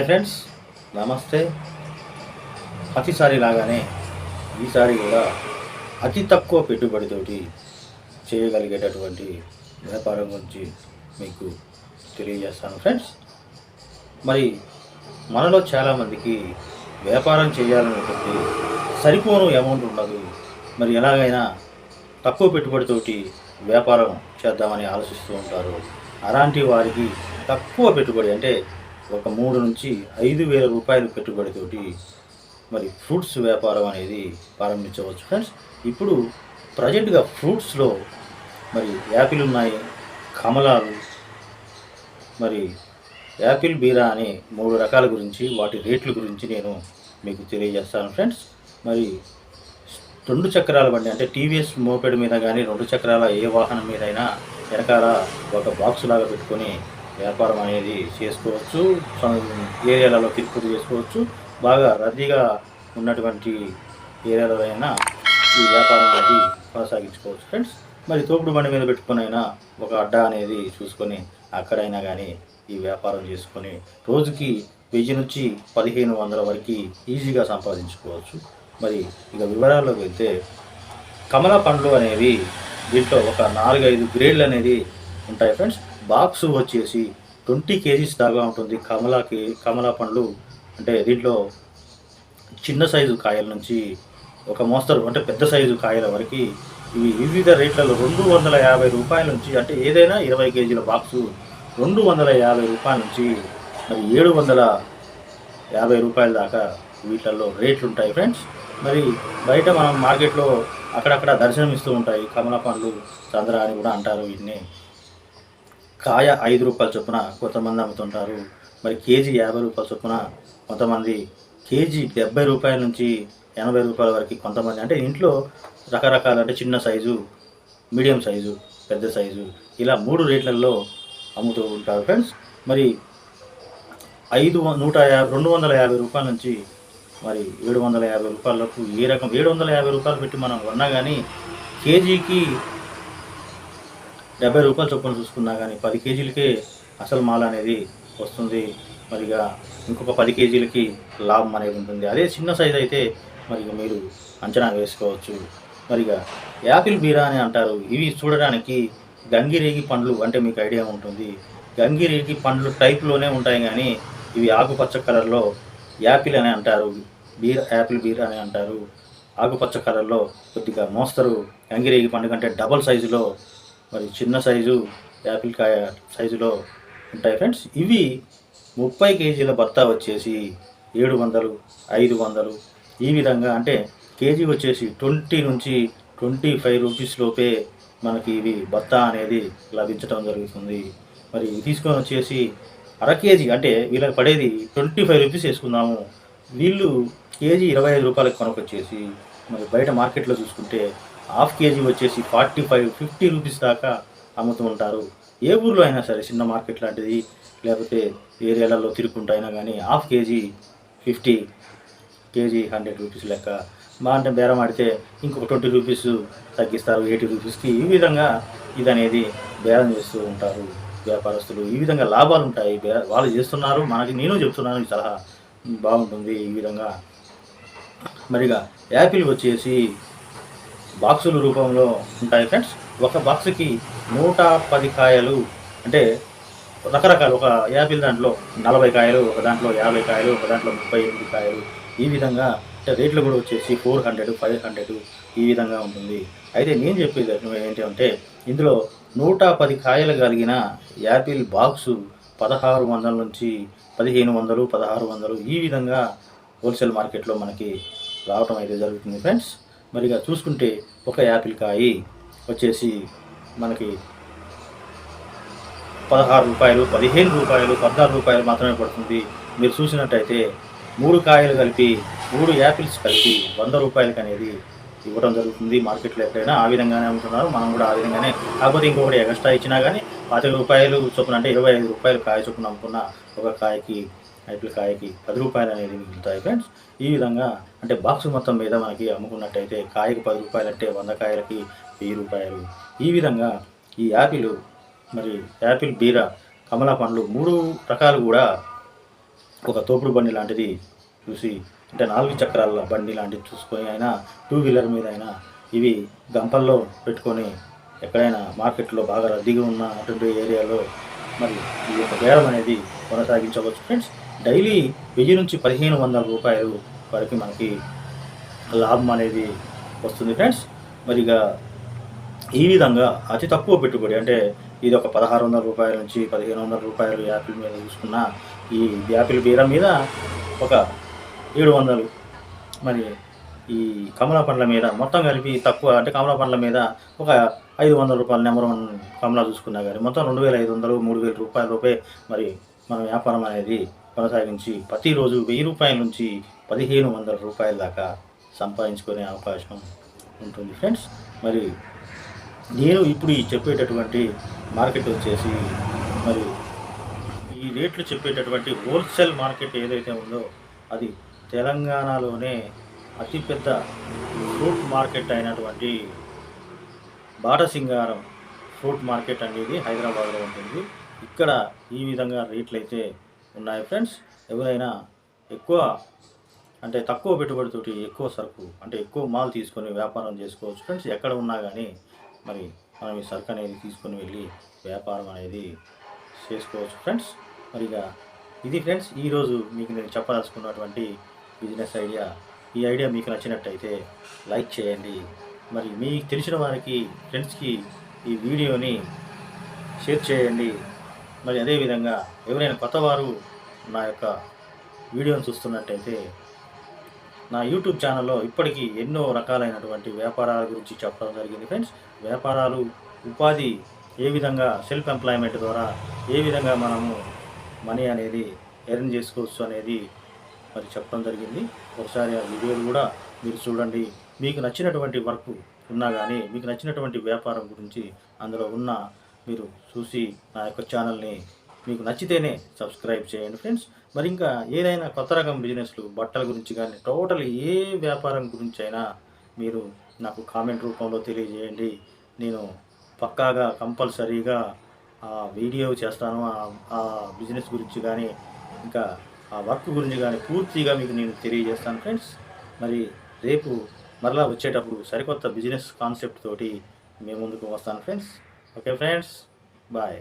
Hi friends నమస్తే. ప్రతిసారి లాగానే ఈసారి కూడా అతి తక్కువ పెట్టుబడితోటి చేయగలిగేటటువంటి వ్యాపారం గురించి మీకు తెలియజేస్తాను ఫ్రెండ్స్. మరి మనలో చాలామందికి వ్యాపారం చేయాలనేటువంటి సరిపోను అమౌంట్ ఉండదు. మరి ఎలాగైనా తక్కువ పెట్టుబడితోటి వ్యాపారం చేద్దామని ఆలోచిస్తూ ఉంటారు. అలాంటి వారికి తక్కువ పెట్టుబడి అంటే ఒక మూడు నుంచి ఐదు వేల రూపాయల పెట్టుబడితోటి మరి ఫ్రూట్స్ వ్యాపారం అనేది ప్రారంభించవచ్చు. ఫ్రెండ్స్ ఇప్పుడు ప్రజెంట్గా ఫ్రూట్స్లో మరి యాపిల్ ఉన్నాయి కమలాలు మరి యాపిల్ బీరా అనే మూడు రకాల గురించి వాటి రేట్ల గురించి నేను మీకు తెలియజేస్తాను. ఫ్రెండ్స్ మరి రెండు చక్రాల బండి అంటే టీవీఎస్ మోపెడ్ మీద కానీ రెండు చక్రాల ఏ వాహనం మీదైనా వెనకాల ఒక బాక్స్ లాగా పెట్టుకొని వ్యాపారం అనేది చేసుకోవచ్చు ఏరియాలలో తిరుపతి చేసుకోవచ్చు. బాగా రద్దీగా ఉన్నటువంటి ఏరియాలో అయినా ఈ వ్యాపారం అనేది కొనసాగించుకోవచ్చు ఫ్రెండ్స్. మరి తోపుడు బండి మీద పెట్టుకునైనా ఒక అడ్డా అనేది చూసుకొని అక్కడైనా కానీ ఈ వ్యాపారం చేసుకొని రోజుకి వెయ్యి నుంచి పదిహేను వందల వరకు ఈజీగా సంపాదించుకోవచ్చు. మరి ఇక వివరాల్లోకి వెళ్తే కమలా పండ్లు అనేవి దీంట్లో ఒక నాలుగైదు గ్రేడ్లు అనేది ఉంటాయి ఫ్రెండ్స్. బాక్స్ వచ్చేసి ట్వంటీ కేజీస్ దాకా ఉంటుంది కమలాకి కమలా పండ్లు. అంటే దీంట్లో చిన్న సైజు కాయల నుంచి ఒక మోస్తరు అంటే పెద్ద సైజు కాయల వరకు ఇవి వివిధ రేట్లలో రెండు వందల యాభై రూపాయల నుంచి అంటే ఏదైనా ఇరవై కేజీల బాక్సు రెండు వందల యాభై రూపాయల నుంచి మరి ఏడు వందల యాభై రూపాయల దాకా వీటిల్లో రేట్లు ఉంటాయి ఫ్రెండ్స్. మరి బయట మనం మార్కెట్లో అక్కడక్కడ దర్శనం ఇస్తూ ఉంటాయి కమల పండ్లు చంద్ర అని కూడా అంటారు వీటిని. కాయ ఐదు రూపాయల చొప్పున కొంతమంది అమ్ముతుంటారు. మరి కేజీ యాభై రూపాయల చొప్పున కొంతమంది కేజీ డెబ్బై రూపాయల నుంచి ఎనభై రూపాయల వరకు కొంతమంది. అంటే ఇంట్లో రకరకాల అంటే చిన్న సైజు మీడియం సైజు పెద్ద సైజు ఇలా మూడు రేట్లలో అమ్ముతూ ఉంటారు ఫ్రెండ్స్. మరి ఐదు వ- నూట యాభై రెండు వందల యాభై రూపాయల నుంచి మరి ఏడు వందల యాభై రూపాయలకు ఏ రకం ఏడు వందల యాభై రూపాయలు పెట్టి మనం కొన్నా కానీ కేజీకి డెబ్బై రూపాయలు చొప్పున చూసుకున్నా కానీ పది కేజీలకే అసలు మాల అనేది వస్తుంది. మరిగా ఇంకొక పది కేజీలకి లాభం అనేది ఉంటుంది. అదే చిన్న సైజ్ అయితే మరి మీరు అంచనా వేసుకోవచ్చు. మరిగా యాపిల్ బీరా అని అంటారు. ఇవి చూడడానికి గంగిరేగి పండ్లు అంటే మీకు ఐడియా ఉంటుంది. గంగిరేగి పండ్లు టైప్లోనే ఉంటాయి కానీ ఇవి ఆకుపచ్చ కలర్లో యాపిల్ అని అంటారు. బీర్ యాపిల్ బీర్ అని అంటారు. ఆకుపచ్చ కలర్లో కొద్దిగా మోస్తరు. గంగిరేగి పండు కంటే డబల్ సైజులో మరి చిన్న సైజు యాపిల్ కాయ సైజులో ఉంటాయి ఫ్రెండ్స్. ఇవి ముప్పై కేజీల బత్తా వచ్చేసి ఏడు వందలు ఐదు వందలు. ఈ విధంగా అంటే కేజీ వచ్చేసి ట్వంటీ నుంచి ట్వంటీ ఫైవ్ రూపీస్ లోపే మనకి ఇవి బత్తా అనేది లభించడం జరుగుతుంది. మరి తీసుకొని వచ్చేసి అర కేజీ అంటే వీళ్ళకి పడేది ట్వంటీ ఫైవ్ రూపీస్ వేసుకుందాము. వీళ్ళు కేజీ ఇరవై ఐదు రూపాయలకు కొనకొచ్చేసి మరి బయట మార్కెట్లో చూసుకుంటే హాఫ్ కేజీ వచ్చేసి ఫార్టీ ఫైవ్ ఫిఫ్టీ రూపీస్ దాకా అమ్ముతూ ఉంటారు. ఏ ఊర్లో అయినా సరే చిన్న మార్కెట్ లాంటిది లేకపోతే ఏరియాలలో తిరుగుకుంటూ అయినా కానీ half KG fifty KG hundred rupees లెక్క. మా అంటే బేరం ఆడితే ఇంకొక ట్వంటీ రూపీస్ తగ్గిస్తారు ఎయిటీ రూపీస్కి. ఈ విధంగా ఇది అనేది బేరం చేస్తూ ఉంటారు వ్యాపారస్తులు. ఈ విధంగా లాభాలు ఉంటాయి. వాళ్ళు చేస్తున్నారు మనకి నేను చెప్తున్నాను ఈ సలహా బాగుంటుంది ఈ విధంగా. మరిగా యాపిల్ వచ్చేసి బాక్సుల రూపంలో ఉంటాయి ఫ్రెండ్స్. ఒక బాక్స్కి నూట పది కాయలు అంటే రకరకాల ఒక యాపిల్ దాంట్లో నలభై కాయలు ఒక దాంట్లో యాభై కాయలు ఒక దాంట్లో ముప్పై ఎనిమిది కాయలు. ఈ విధంగా అంటే రేట్లు కూడా వచ్చేసి ఫోర్ హండ్రెడ్ ఫైవ్ హండ్రెడ్ ఈ విధంగా ఉంటుంది. అయితే నేను చెప్పేది ఏంటంటే ఇందులో నూట పది కాయలు కలిగిన యాపిల్ బాక్సు పదహారు వందల నుంచి పదిహేను వందలు పదహారు వందలు ఈ విధంగా హోల్సేల్ మార్కెట్లో మనకి రావటం అయితే జరుగుతుంది ఫ్రెండ్స్. మరిగా చూసుకుంటే ఒక యాపిల్ కాయి వచ్చేసి మనకి పదహారు రూపాయలు పదిహేను రూపాయలు పద్నాలుగు రూపాయలు మాత్రమే పడుతుంది. మీరు చూసినట్టయితే మూడు కాయలు కలిపి మూడు యాపిల్స్ కలిపి వంద రూపాయలకి అనేది ఇవ్వడం జరుగుతుంది. మార్కెట్లో ఎక్కడైనా ఆ విధంగానే అమ్ముతున్నారు మనం కూడా ఆ విధంగానే. కాకపోతే ఇంకొకటి ఎక్స్ట్రా ఇచ్చినా కానీ పాతిక రూపాయలు చొప్పున అంటే ఇరవై ఐదు రూపాయలు కాయ చొప్పున అమ్ముకున్న ఒక కాయకి యాపిల్ కాయకి పది రూపాయలు అనేది మిగులుతాయి ఫ్రెండ్స్. ఈ విధంగా అంటే బాక్స్ మొత్తం మీద మనకి అమ్ముకున్నట్టయితే కాయకి పది రూపాయలు అంటే వంద కాయలకి వెయ్యి రూపాయలు. ఈ విధంగా ఈ యాపిల్ మరి యాపిల్ బీర కమలా పండ్లు మూడు రకాలు కూడా ఒక తోపుడు బండి లాంటిది చూసి అంటే నాలుగు చక్రాల బండి లాంటిది చూసుకొని అయినా టూ వీలర్ మీద అయినా ఇవి గంపల్లో పెట్టుకొని ఎక్కడైనా మార్కెట్లో బాగా రద్దీగా ఉన్నటువంటి ఏరియాలో మరి ఈ యొక్క బేరం అనేది కొనసాగించవచ్చు. ఫ్రెండ్స్ డైలీ వెయ్యి నుంచి పదిహేను వందల రూపాయలు వరకు మనకి లాభం అనేది వస్తుంది. ఫ్రెండ్స్ మరి ఇక ఈ విధంగా అతి తక్కువ పెట్టుబడి అంటే ఇది ఒక పదహారు వందల రూపాయల నుంచి పదిహేను వందల రూపాయలు యాపిల్ మీద చూసుకున్న ఈ యాపిల్ బీర మీద ఒక ఏడు వందలు మరి ఈ కమలా పండ్ల మీద మొత్తం కలిపి తక్కువ అంటే కమలా పండ్ల మీద ఒక ఐదు వందల రూపాయల నెంబర్ వన్ కమలా చూసుకున్నా కానీ మొత్తం రెండు వేల ఐదు వందలు మూడు వేల రూపాయల రూపాయ మరి మన వ్యాపారం అనేది కొనసాగించి ప్రతిరోజు వెయ్యి రూపాయల నుంచి పదిహేను వందల రూపాయల దాకా సంపాదించుకునే అవకాశం ఉంటుంది ఫ్రెండ్స్. మరి నేను ఇప్పుడు ఈ చెప్పేటటువంటి మార్కెట్ వచ్చేసి మరి ఈ రేట్లు చెప్పేటటువంటి హోల్సేల్ మార్కెట్ ఏదైతే ఉందో అది తెలంగాణలోనే అతిపెద్ద ఫ్రూట్ మార్కెట్ అయినటువంటి బాటసింగారం ఫ్రూట్ మార్కెట్ అనేది హైదరాబాద్లో ఉంటుంది. ఇక్కడ ఈ విధంగా రేట్లు అయితే ఉన్నాయి ఫ్రెండ్స్. ఎవరైనా ఎక్కువ అంటే తక్కువ పెట్టుబడితోటి ఎక్కువ సరుకు అంటే ఎక్కువ మాల్ తీసుకొని వ్యాపారం చేసుకోవచ్చు ఫ్రెండ్స్. ఎక్కడ ఉన్నా కానీ మరి మనం ఈ సరుకు అనేది తీసుకొని వెళ్ళి వ్యాపారం అనేది చేసుకోవచ్చు ఫ్రెండ్స్. మరి ఇక ఇది ఫ్రెండ్స్ ఈరోజు మీకు నేను చెప్పదలుచుకున్నటువంటి బిజినెస్ ఐడియా. ఈ ఐడియా మీకు నచ్చినట్టయితే లైక్ చేయండి. మరి మీకు తెలిసిన వారికి ఫ్రెండ్స్కి ఈ వీడియోని షేర్ చేయండి. మరి అదేవిధంగా ఎవరైనా కొత్తవారు నా యొక్క వీడియోని చూస్తున్నట్టయితే నా యూట్యూబ్ ఛానల్లో ఇప్పటికీ ఎన్నో రకాలైనటువంటి వ్యాపారాల గురించి చెప్పడం జరిగింది ఫ్రెండ్స్. వ్యాపారాలు ఉపాధి ఏ విధంగా సెల్ఫ్ ఎంప్లాయ్మెంట్ ద్వారా ఏ విధంగా మనము మనీ అనేది ఎర్న్ చేసుకోవచ్చు అనేది మరి చెప్పడం జరిగింది. ఒకసారి ఆ వీడియోలు కూడా మీరు చూడండి. మీకు నచ్చినటువంటి వర్క్ ఉన్నా కానీ మీకు నచ్చినటువంటి వ్యాపారం గురించి అందులో ఉన్న మీరు చూసి నా యొక్క ఛానల్ని మీకు నచ్చితేనే సబ్స్క్రైబ్ చేయండి ఫ్రెండ్స్. మరి ఇంకా ఏదైనా కొత్త రకం బిజినెస్లు బట్టల గురించి కానీ టోటల్ ఏ వ్యాపారం గురించి అయినా మీరు నాకు కామెంట్ రూపంలో తెలియజేయండి. నేను పక్కాగా కంపల్సరీగా ఆ వీడియో చేస్తాను. ఆ- ఆ బిజినెస్ గురించి కానీ ఇంకా ఆ వర్క్ గురించి కానీ పూర్తిగా మీకు నేను తెలియజేస్తాను ఫ్రెండ్స్. మరి రేపు మరలా వచ్చేటప్పుడు సరికొత్త బిజినెస్ కాన్సెప్ట్ తోటి మేము ముందుకు వస్తాను ఫ్రెండ్స్. Okay friends bye